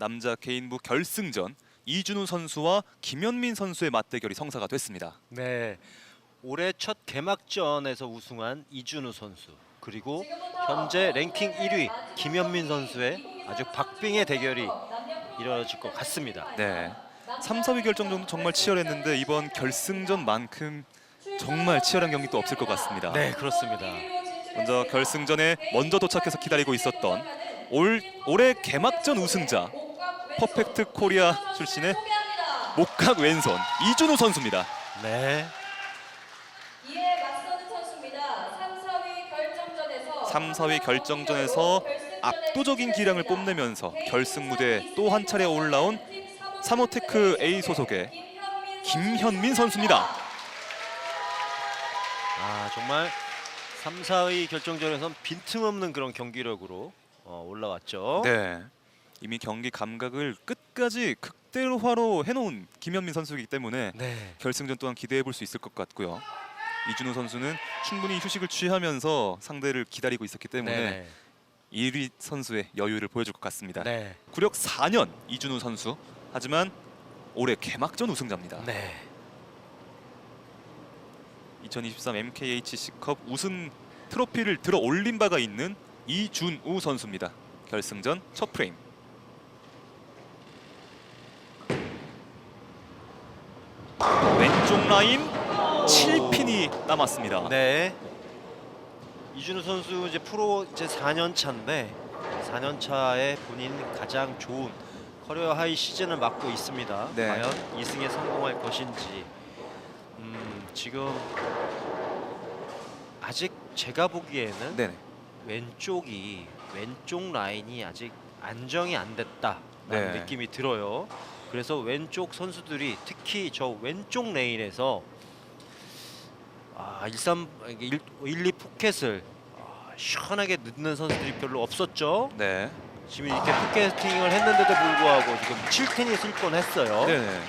남자 개인부 결승전 이준우 선수와 김현민 선수의 맞대결이 성사가 됐습니다. 네. 올해 첫 개막전에서 우승한 이준우 선수 그리고 현재 랭킹 1위 김현민 선수의 아주 박빙의 대결이 이루어질 것 같습니다. 네. 3, 4위 결정전도 정말 치열했는데 이번 결승전만큼 정말 치열한 경기 또 없을 것 같습니다. 네, 그렇습니다. 먼저 결승전에 먼저 도착해서 기다리고 있었던 올 올해 개막전 우승자 퍼펙트 코리아 출신의 목각 왼손 이준우 선수입니다. 네. 이에 맞서는 선수입니다. 3, 4위 결정전에서 3, 4위 결정전에서 압도적인 기량을 뽐내면서 결승 무대에 또 한 차례 올라온 사모테크 A 소속의 김현민 선수입니다. 아, 정말 3, 4위 결정전에선 빈틈없는 그런 경기력으로 어, 올라왔죠. 네. 이미 경기 감각을 끝까지 극대화로 해놓은 김현민 선수이기 때문에 네. 결승전 또한 기대해 볼 수 있을 것 같고요. 이준우 선수는 충분히 휴식을 취하면서 상대를 기다리고 있었기 때문에 네. 1위 선수의 여유를 보여줄 것 같습니다. 네. 구력 4년 이준우 선수. 하지만 올해 개막전 우승자입니다. 네. 2023 MKHC컵 우승 트로피를 들어 올린 바가 있는 이준우 선수입니다. 결승전 첫 프레임. 왼쪽 라인 7핀이 남았습니다. 네. 이준우 선수 이제 프로 이제 4년 차인데 4년 차에 본인 가장 좋은 커리어 하이 시즌을 맞고 있습니다. 네. 과연 2승에 성공할 것인지 음, 지금 아직 제가 보기에는 네네. 왼쪽이 왼쪽 라인이 아직 안정이 안 됐다라는 네. 느낌이 들어요. 그래서 왼쪽 선수들이 특히 저 왼쪽 레인에서 아, 13 1, 1, 2 포켓을 아, 시원하게 넣는 선수들이 별로 없었죠. 네. 지금 이렇게 포켓팅을 했는데도 불구하고 지금 7텐이 쓸 뻔했어요. 네네.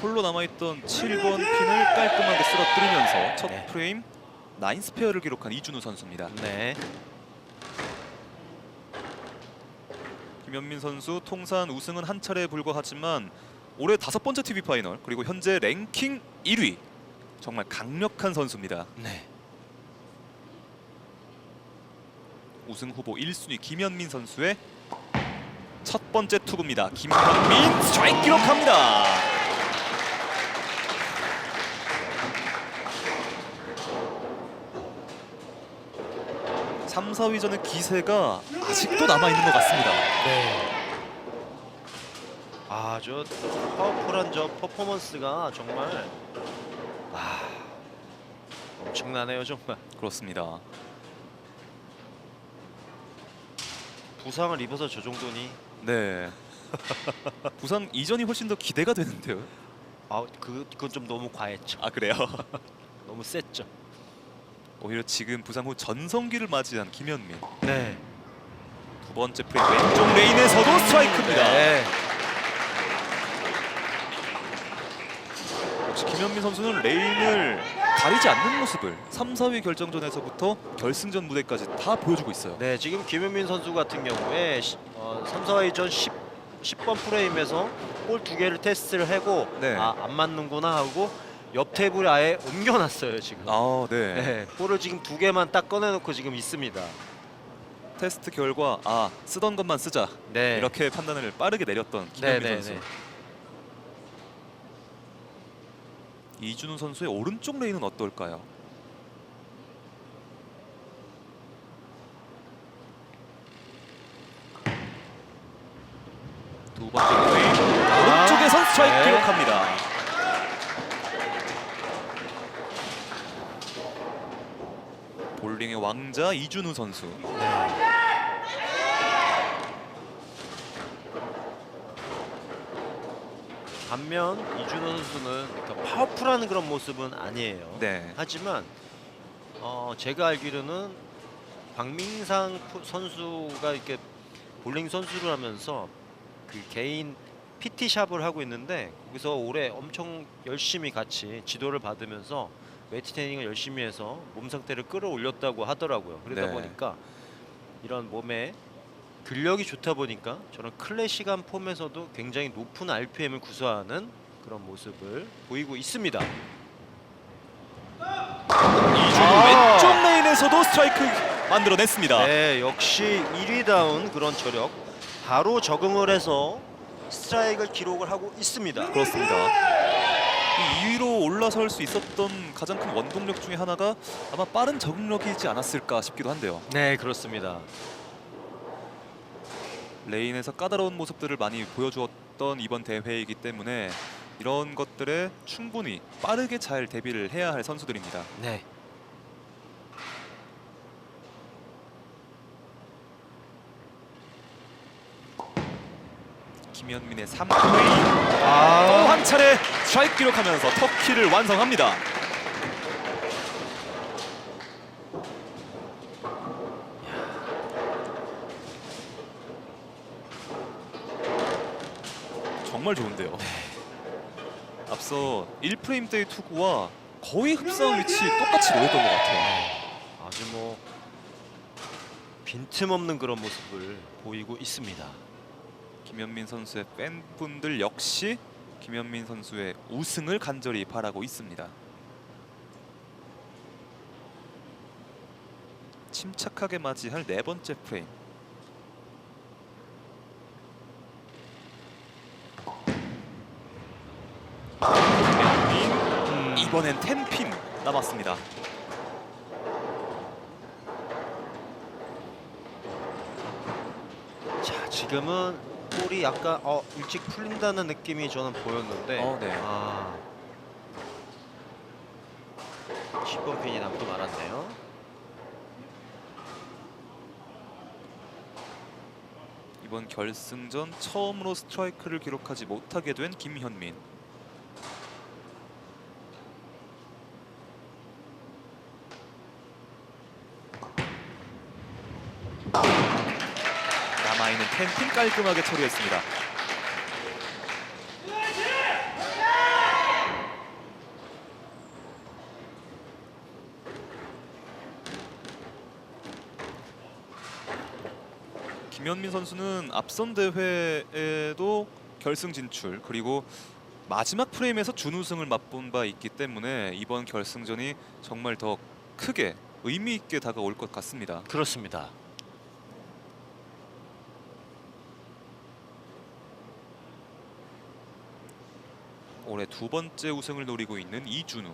홀로 남아있던 7번 핀을 깔끔하게 쓰러뜨리면서 첫 네. 프레임 나인 스페어를 기록한 이준우 선수입니다. 네. 김현민 선수 통산 우승은 한 차례에 불과하지만 올해 다섯 번째 TV 파이널 그리고 현재 랭킹 1위 정말 강력한 선수입니다. 네. 우승 후보 1순위 김현민 선수의 첫 번째 투구입니다. 김현민 스트라이크 기록합니다. 삼, 4위전의 기세가 아직도 남아 있는 것 같습니다. 네. 아, 저 파워풀한 저 퍼포먼스가 정말 아, 엄청나네요, 정말. 그렇습니다. 부상을 입어서 저 정도니 네. 부상 이전이 훨씬 더 기대가 되는데요. 아, 그 그건 좀 너무 과했죠. 아 그래요? 너무 셌죠. 오히려 지금 부상 후 전성기를 맞이한 김현민 네. 두 번째 프레임 왼쪽 레인에서도 스트라이크입니다. 네. 역시 김현민 선수는 레인을 가리지 않는 모습을 3, 4위 결정전에서부터 결승전 무대까지 다 보여주고 있어요. 네, 지금 김현민 선수 같은 경우에 시, 어, 3, 4회전 10 10번 프레임에서 볼 두 개를 테스트를 하고 네. 아, 안 맞는구나 하고 옆 테이블에 아예 옮겨놨어요 지금. 아, 네. 네, 볼을 지금 두 개만 딱 꺼내놓고 지금 있습니다. 테스트 결과 아 쓰던 것만 쓰자 네, 이렇게 판단을 빠르게 내렸던 네, 김현민 네, 선수. 네. 이준우 선수의 오른쪽 레인은 어떨까요? 두 번째 프레임 오른쪽에선 스트라이크 네. 기록합니다. 볼링의 왕자 이준우 선수. 반면 이준호 선수는 더 파워풀한 그런 모습은 아니에요. 네. 하지만 어, 제가 알기로는 박민상 프- 선수가 이렇게 볼링 선수를 하면서 그 개인 PT 샵을 하고 있는데 거기서 올해 엄청 열심히 같이 지도를 받으면서 웨이트 트레이닝을 열심히 해서 몸 상태를 끌어올렸다고 하더라고요. 그러다 네. 보니까 이런 몸에 근력이 좋다 보니까 저런 클래식한 폼에서도 굉장히 높은 RPM을 구사하는 그런 모습을 보이고 있습니다. 이준우 아. 왼쪽 레인에서도 스트라이크 만들어냈습니다. 네, 역시 1위다운 그런 저력 바로 적응을 해서 스트라이크를 기록을 하고 있습니다. 그렇습니다. 이 2위로 올라설 수 있었던 가장 큰 원동력 중에 하나가 아마 빠른 적응력이지 않았을까 싶기도 한데요. 네, 그렇습니다. 레인에서 까다로운 모습들을 많이 보여주었던 이번 대회이기 때문에 이런 것들에 충분히 빠르게 잘 대비를 해야 할 선수들입니다. 네. 김현민의 3회 아, 또한 차례 스트라이크 기록하면서 터키를 완성합니다. 정말 좋은데요. 앞서 1프레임 때의 투구와 거의 흡사한 위치 똑같이 놓였던 것 같아요. 아주 뭐 빈틈없는 그런 모습을 보이고 있습니다. 김현민 선수의 팬분들 역시 김현민 선수의 우승을 간절히 바라고 있습니다. 침착하게 맞이할 네 번째 프레임. 음. 이번엔 텐핀 남았습니다. 자, 지금은 볼이 약간 어, 일찍 풀린다는 느낌이 저는 보였는데 어, 네. 아 10번 핀이 남고 말았네요. 이번 결승전 처음으로 스트라이크를 기록하지 못하게 된 김현민. 텐핀 깔끔하게 처리했습니다. 김현민 선수는 앞선 대회에도 결승 진출 그리고 마지막 프레임에서 준우승을 맛본 바 있기 때문에 이번 결승전이 정말 더 크게 의미 있게 다가올 것 같습니다. 그렇습니다. 올해 두 번째 우승을 노리고 있는 이준우.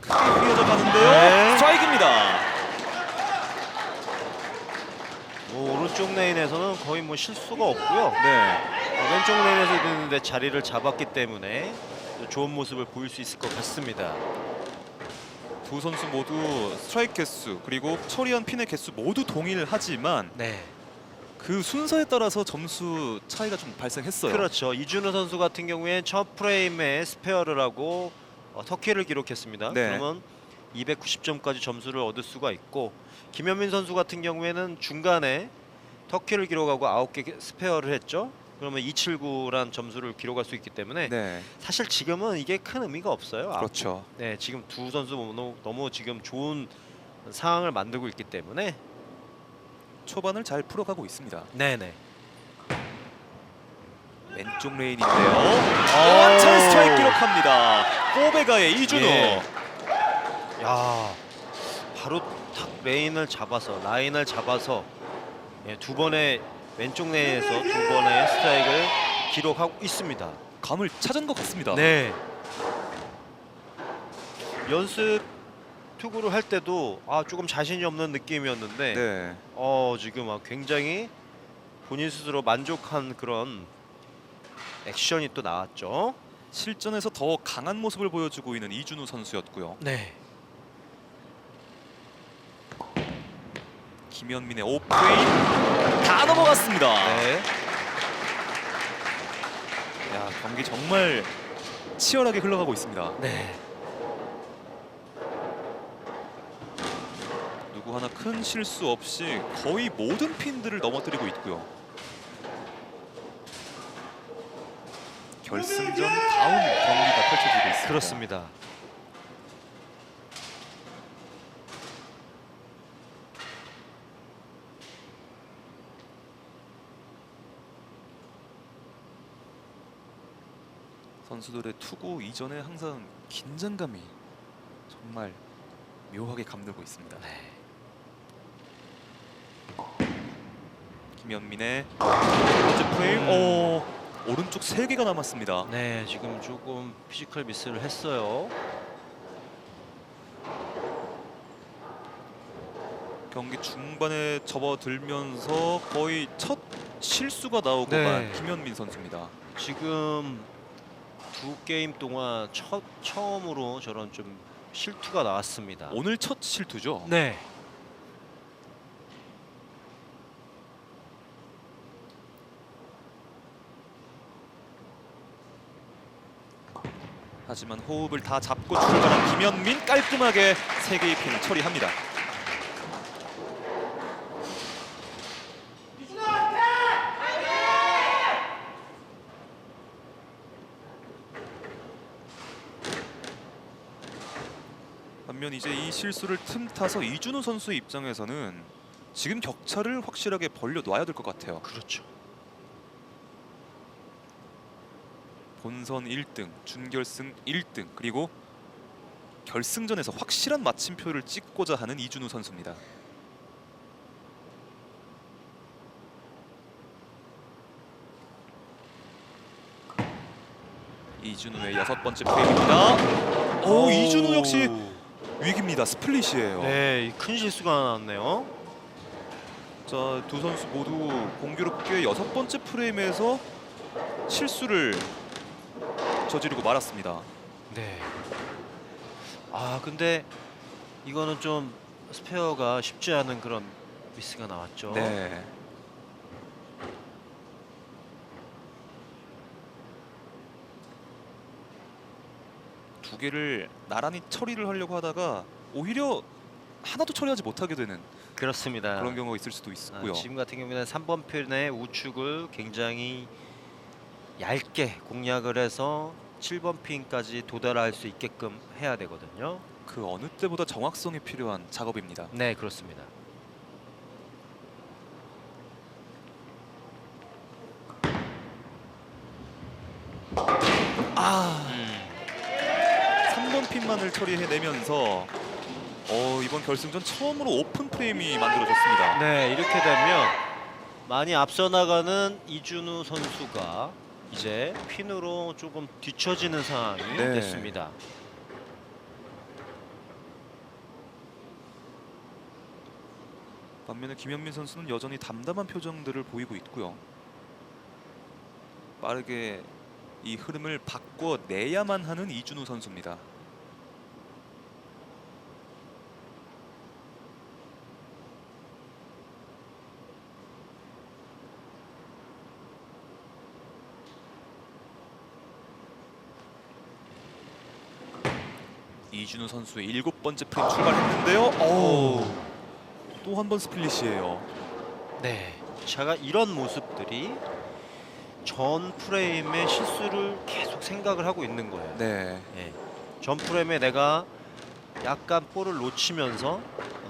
크게 휘어져 가는데요. 네. 스트라이크입니다. 뭐 오른쪽 레인에서는 거의 뭐 실수가 없고요. 네. 어, 왼쪽 레인에서 있는데 자리를 잡았기 때문에 좋은 모습을 보일 수 있을 것 같습니다. 두 선수 모두 스트라이크 개수 그리고 처리한 핀의 개수 모두 동일하지만 네. 그 순서에 따라서 점수 차이가 좀 발생했어요. 그렇죠. 이준우 선수 같은 경우에 첫 프레임에 스페어를 하고 어, 터키를 기록했습니다. 네. 그러면 290점까지 점수를 얻을 수가 있고 김현민 선수 같은 경우에는 중간에 터키를 기록하고 9개 스페어를 했죠. 그러면 279란 점수를 기록할 수 있기 때문에 네, 사실 지금은 이게 큰 의미가 없어요. 아, 그렇죠. 네, 지금 두 선수 너무, 너무 지금 좋은 상황을 만들고 있기 때문에 초반을 잘 풀어가고 있습니다. 네네. 왼쪽 레인인데요. 또한 차례 스트라이크 기록합니다. 꼬베가의 이준우. 예. 야, 바로 탁 레인을 잡아서 라인을 잡아서 예, 두 번의 왼쪽 레인에서 두 번의 스트라이크를 기록하고 있습니다. 감을 찾은 것 같습니다. 네. 연습 투구를 할 때도 아 조금 자신이 없는 느낌이었는데 네. 어 지금 아, 굉장히 본인 스스로 만족한 그런 액션이 또 나왔죠. 실전에서 더 강한 모습을 보여주고 있는 이준우 선수였고요. 네. 김현민의 오프레인 다 넘어갔습니다. 네. 야, 경기 정말 치열하게 흘러가고 있습니다. 네. 하나 큰 실수 없이 거의 모든 핀들을 넘어뜨리고 있고요. 결승전 다음 경기가 펼쳐지고 있습니다. 그렇습니다. 선수들의 투구 이전에 항상 긴장감이 정말 묘하게 감돌고 있습니다. 네. 김현민의 첫 번째 프레임. 오, 오른쪽 세 개가 남았습니다. 네, 지금 조금 피지컬 미스를 했어요. 경기 중반에 접어들면서 거의 첫 실수가 나오고 네. 만 김현민 선수입니다. 지금 두 게임 동안 첫 처음으로 저런 좀 실투가 나왔습니다. 오늘 첫 실투죠. 네. 하지만 호흡을 다 잡고 출발한 김현민 깔끔하게 세 개의 핀을 처리합니다. 반면 이제 이 실수를 틈타서 이준우 선수의 입장에서는 지금 격차를 확실하게 벌려 놔야 될 것 같아요. 그렇죠. 본선 1등, 준결승 1등, 그리고 결승전에서 확실한 마침표를 찍고자 하는 이준우 선수입니다. 이준우의 여섯 번째 프레임입니다. 오, 이준우 역시 위기입니다. 스플릿이에요. 네, 이큰 실수가 나왔네요. 자, 두 선수 모두 공교롭게 여섯 번째 프레임에서 실수를 저지르고 말았습니다. 네. 아, 근데 이거는 좀 스페어가 쉽지 않은 그런 미스가 나왔죠. 네. 두 개를 나란히 처리를 하려고 하다가 오히려 하나도 처리하지 못하게 되는 그렇습니다. 그런 경우가 있을 수도 아, 있고요. 지금 같은 경우에는 3번 편의 우측을 굉장히 얇게 공략을 해서 7번 핀까지 도달할 수 있게끔 해야 되거든요. 그 어느 때보다 정확성이 필요한 작업입니다. 네, 그렇습니다. 아, 음, 3번 핀만을 처리해내면서 어, 이번 결승전 처음으로 오픈 프레임이 만들어졌습니다. 네, 이렇게 되면 많이 앞서 나가는 이준우 선수가 이제 핀으로 조금 뒤처지는 상황이 네. 됐습니다. 반면에 김현민 선수는 여전히 담담한 표정들을 보이고 있고요. 빠르게 이 흐름을 바꿔내야만 하는 이준우 선수입니다. 이준우 선수의 일곱 번째 프레임 출발했는데요. 또 한 번 스플릿이에요. 네, 제가 이런 모습들이 전 프레임의 실수를 계속 생각을 하고 있는 거예요. 네. 예. 전 프레임에 내가 약간 볼을 놓치면서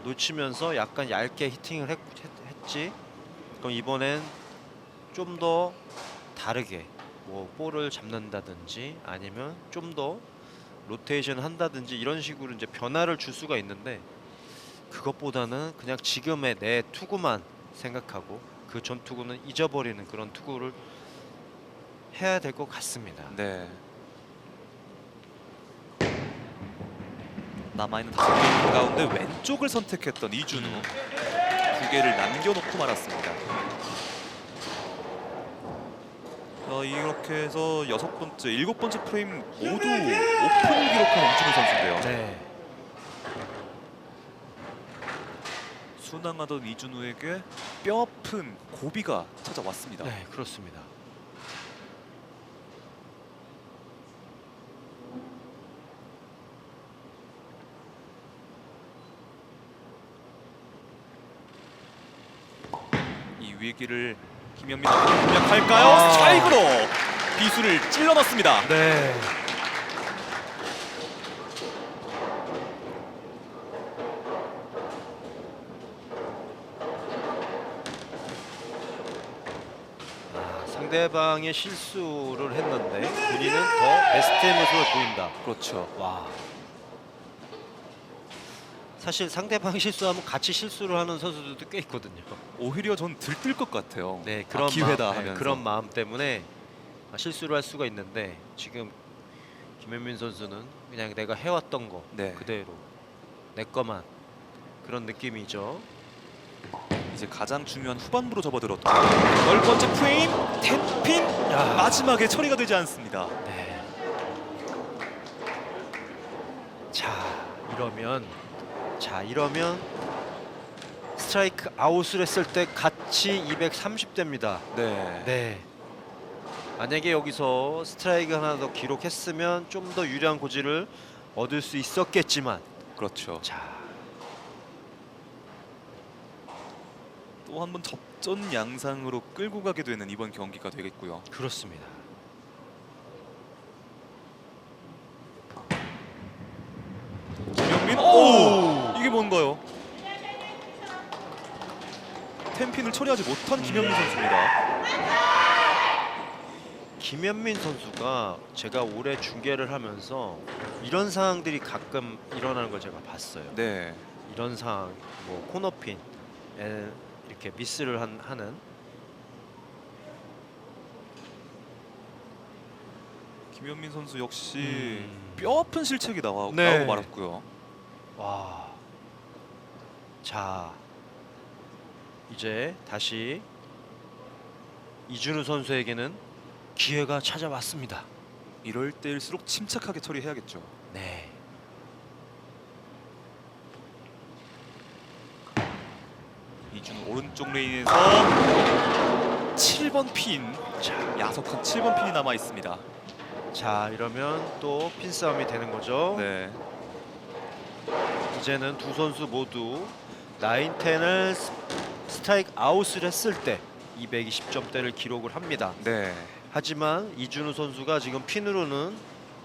놓치면서 약간 얇게 히팅을 했, 지 그럼 이번엔 좀 더 다르게 뭐 볼을 잡는다든지 아니면 좀더 로테이션 한다든지 이런 식으로 이제 변화를 줄 수가 있는데 그것보다는 그냥 지금의 내 투구만 생각하고 그 전 투구는 잊어버리는 그런 투구를 해야 될 것 같습니다. 네. 남아있는 다섯 개 가운데 왼쪽을 선택했던 이준우 두 개를 남겨놓고 말았습니다. 자, 이렇게 해서 여섯 번째, 일곱 번째 프레임 모두 오픈을 기록한 이준우 선수인데요. 네. 순항하던 이준우에게 뼈아픈 고비가 찾아왔습니다. 네, 그렇습니다. 이 위기를 김현민 공략할까요? 아. 스트라이크로 비수를 찔러 넣습니다. 네. 아, 상대방의 실수를 했는데 본인은 더 베스트의 모습을 보인다. 그렇죠. 와. 사실 상대방이 실수하면 같이 실수를 하는 선수들도 꽤 있거든요. 오히려 전 들뜰 것 같아요. 네, 아, 그런 기회다 마음, 네, 하면서. 그런 마음 때문에 아, 실수를 할 수가 있는데 지금 김현민 선수는 그냥 내가 해왔던 거 네. 그대로 내 거만 그런 느낌이죠. 이제 가장 중요한 후반부로 접어들었던 열 번째 프레임 야. 마지막에 처리가 되지 않습니다. 네. 자 이러면 자 이러면 스트라이크 아웃을 했을 때 같이 230대입니다. 네. 네. 만약에 여기서 스트라이크 하나 더 기록했으면 좀 더 유리한 고지를 얻을 수 있었겠지만 그렇죠. 자 또 한 번 접전 양상으로 끌고 가게 되는 이번 경기가 되겠고요. 그렇습니다. 김영민 오! 이게 뭔가요? 템핀을 처리하지 못한 김영민 선수입니다. 김현민 선수가 제가 올해 중계를 하면서 이런 상황들이 가끔 일어나는 걸 제가 봤어요. 네. 이런 상황, 뭐 코너핀 에 이렇게 미스를 한, 하는 김현민 선수 역시 음. 뼈 아픈 실책이 나와, 네. 나오고 말았고요. 와. 자. 이제 다시 이준우 선수에게는 기회가 찾아왔습니다. 이럴 때일수록 침착하게 처리해야겠죠. 네. 이준우 오른쪽 레인에서 7번 핀 자, 야속한 7번 핀이 남아 있습니다. 자 이러면 또 핀 싸움이 되는 거죠. 네. 이제는 두 선수 모두 나인 텐을 스- 스트라이크 아웃을 했을 때 220점대를 기록을 합니다. 네. 하지만 이준우 선수가 지금 핀으로는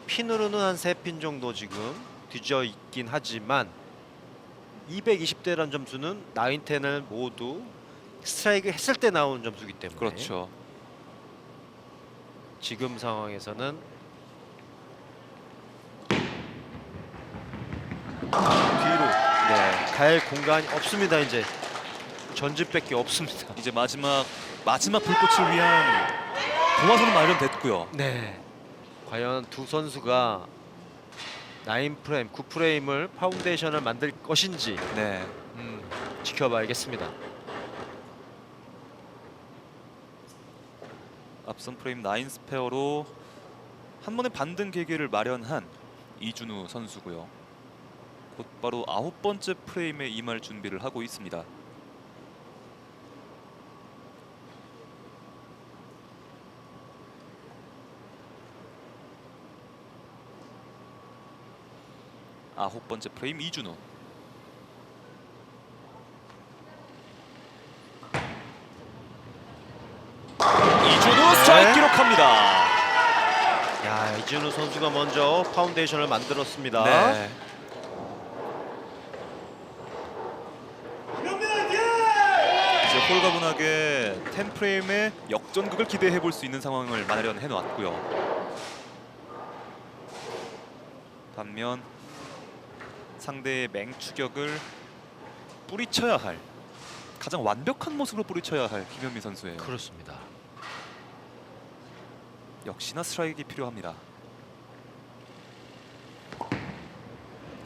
핀으로는 한 세 핀 정도 지금 뒤져 있긴 하지만 220대란 점수는 나인 텐을 모두 스트라이크 했을 때 나온 점수기 때문에 그렇죠. 지금 상황에서는. 갈 공간이 없습니다. 이제 전진밖에 없습니다. 이제 마지막 마지막 불꽃을 위한 도마선은 마련됐고요. 네. 과연 두 선수가 9 프레임, 9 프레임을 파운데이션을 만들 것인지 네. 음, 지켜봐야겠습니다. 앞선 프레임 9 스페어로 한 번의 반등 계기를 마련한 이준우 선수고요. 곧바로 아홉 번째 프레임에 임할 준비를 하고 있습니다. 아홉 번째 프레임 이준우. 이준우 스트라이크 네. 기록합니다. 야 이준우 선수가 먼저 파운데이션을 만들었습니다. 네. 이제 홀가분하게 10프레임의 역전극을 기대해 볼 수 있는 상황을 마련해 놨고요. 반면 상대의 맹추격을 뿌리쳐야 할 가장 완벽한 모습으로 뿌리쳐야 할 김현미 선수예요. 그렇습니다. 역시나 스트라이크가 필요합니다.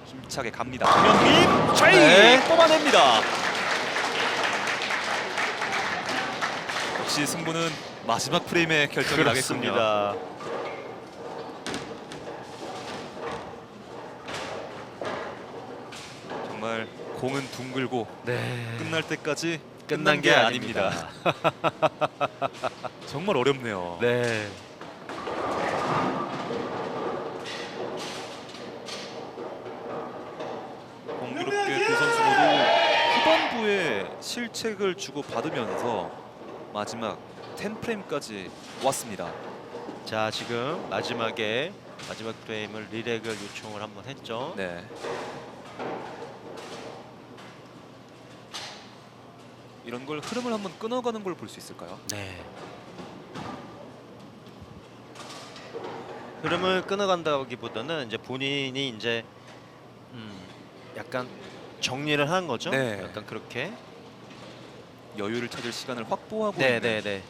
힘차게 갑니다. 김현민 트레이 네. 뽑아냅니다. 역시 승부는 마지막 프레임에 결정이 나겠군요. 그렇습니다. 정말 공은 둥글고 네. 끝날 때까지 끝난 게 아닙니다. 정말 어렵네요. 네. 공교롭게 두 선수 모두 후반부에 실책을 주고 받으면서 마지막 10프레임까지 왔습니다. 자 지금 마지막에 마지막 프레임을 리렉을 요청을 한번 했죠. 네. 이런 걸 흐름을 한번 끊어가는 걸 볼 수 있을까요? 네. 흐름을 끊어간다기보다는 이제 본인이 이제 음, 약간 정리를 한 거죠. 네. 약간 그렇게. 여유를 찾을 시간을 확보하고 네, 있는 네, 네.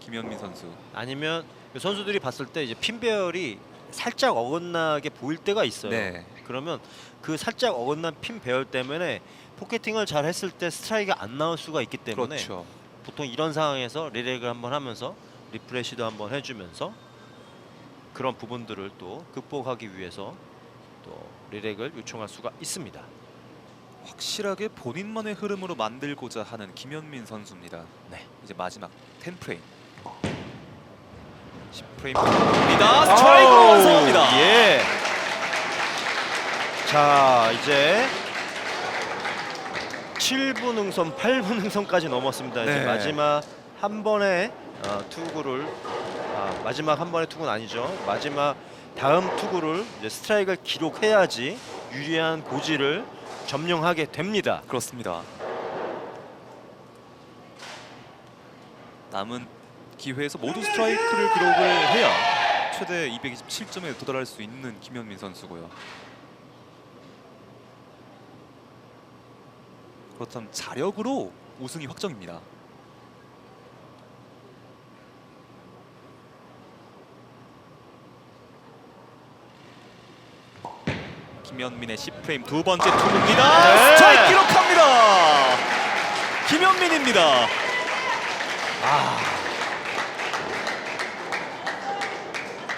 김현민 선수. 아니면 그 선수들이 봤을 때 이제 핀 배열이 살짝 어긋나게 보일 때가 있어요. 네. 그러면 그 살짝 어긋난 핀 배열 때문에 포켓팅을 잘 했을 때 스트라이크가 안 나올 수가 있기 때문에 그렇죠. 보통 이런 상황에서 리렉을 한번 하면서 리프레시도 한번 해주면서 그런 부분들을 또 극복하기 위해서 또 리렉을 요청할 수가 있습니다. 확실하게 본인만의 흐름으로 만들고자 하는 김현민 선수입니다. 네. 이제 마지막 10프레임. 10프레임입니다. 스트라이크로 완성합니다. 예. 자 이제 7분 응선, 8분 응선까지 넘었습니다. 이제 네. 마지막 한 번의 어, 투구를 아, 마지막 한 번의 투구는 아니죠. 마지막 다음 투구를 이제 스트라이크를 기록해야지 유리한 고지를 점령하게 됩니다. 그렇습니다. 남은 기회에서 모두 스트라이크를 기록을 해야 최대 227점에 도달할 수 있는 김현민 선수고요. 그렇다면 자력으로 우승이 확정입니다. 김현민의 10프레임 두 번째 투구입니다. 네. 스트라이크 기록합니다. 김현민입니다.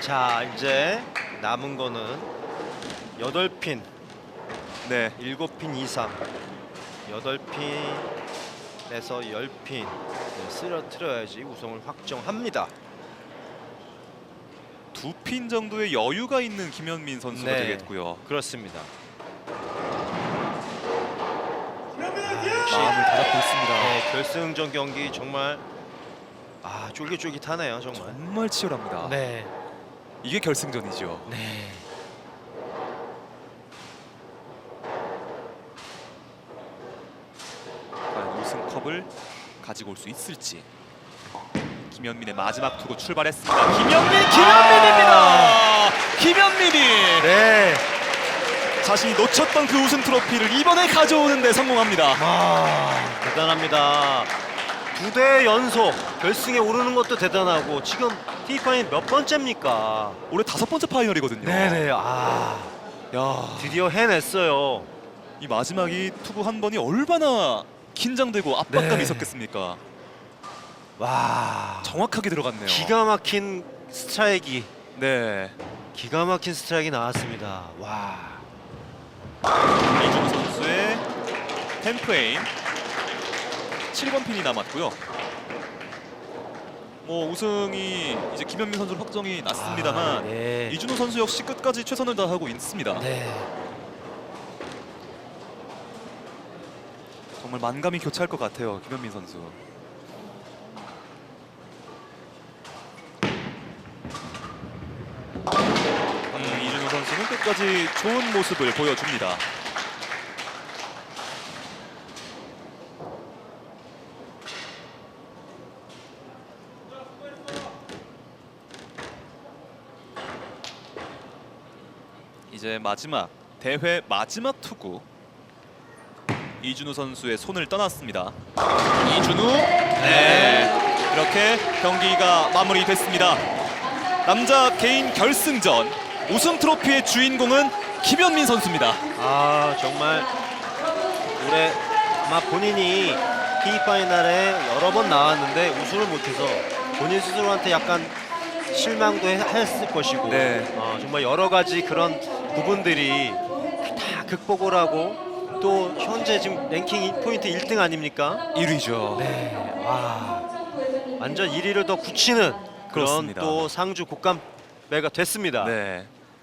자 이제 남은 거는 8핀 네, 7핀 이상 8핀에서 10핀 쓰러뜨려야지 우승을 확정합니다. 두 핀 정도의 여유가 있는 김현민 선수가 네. 되겠고요. 그렇습니다. 마음을 다잡고 있습니다. 네, 결승전 경기 정말 아 쫄깃쫄깃하네요 정말. 정말 치열합니다. 네. 이게 결승전이죠. 네. 과연 우승컵을 가지고 올 수 있을지. 김현민의 마지막 투구 출발했습니다. 김현민, 김현민입니다. 김현민이 네. 자신이 놓쳤던 그 우승 트로피를 이번에 가져오는데 성공합니다. 아 대단합니다. 두 대 연속 결승에 오르는 것도 대단하고 지금 티파인 몇 번째입니까? 올해 다섯 번째 파이널이거든요. 네네. 아 야, 드디어 해냈어요. 이 마지막 이 투구 한 번이 얼마나 긴장되고 압박감이 네. 있었겠습니까? 와 정확하게 들어갔네요. 기가 막힌 스트라이크 네. 기가 막힌 스트라이크 나왔습니다. 와. 이준우 선수의 10프레임 7번 핀이 남았고요. 뭐 우승이 이제 김현민 선수로 확정이 났습니다만 아, 네. 이준우 선수 역시 끝까지 최선을 다하고 있습니다. 네. 정말 만감이 교차할 것 같아요, 김현민 선수. 음, 이준우 선수는 끝까지 좋은 모습을 보여줍니다. 이제 마지막 대회 마지막 투구 이준우 선수의 손을 떠났습니다. 이준우 네 이렇게 경기가 마무리됐습니다. 남자 개인 결승전 우승 트로피의 주인공은 김현민 선수입니다. 아 정말 올해 아마 본인이 T 파이널에 여러 번 나왔는데 우승을 못해서 본인 스스로한테 약간 실망도 해- 했을 것이고 네. 어, 정말 여러 가지 그런 부분들이 다 극복을 하고 또 현재 지금 랭킹 포인트 1등 아닙니까? 1위죠. 네, 와 완전 1위를 더 굳히는 그런 그렇습니다. 또 상주 곡감배가 됐습니다. 네.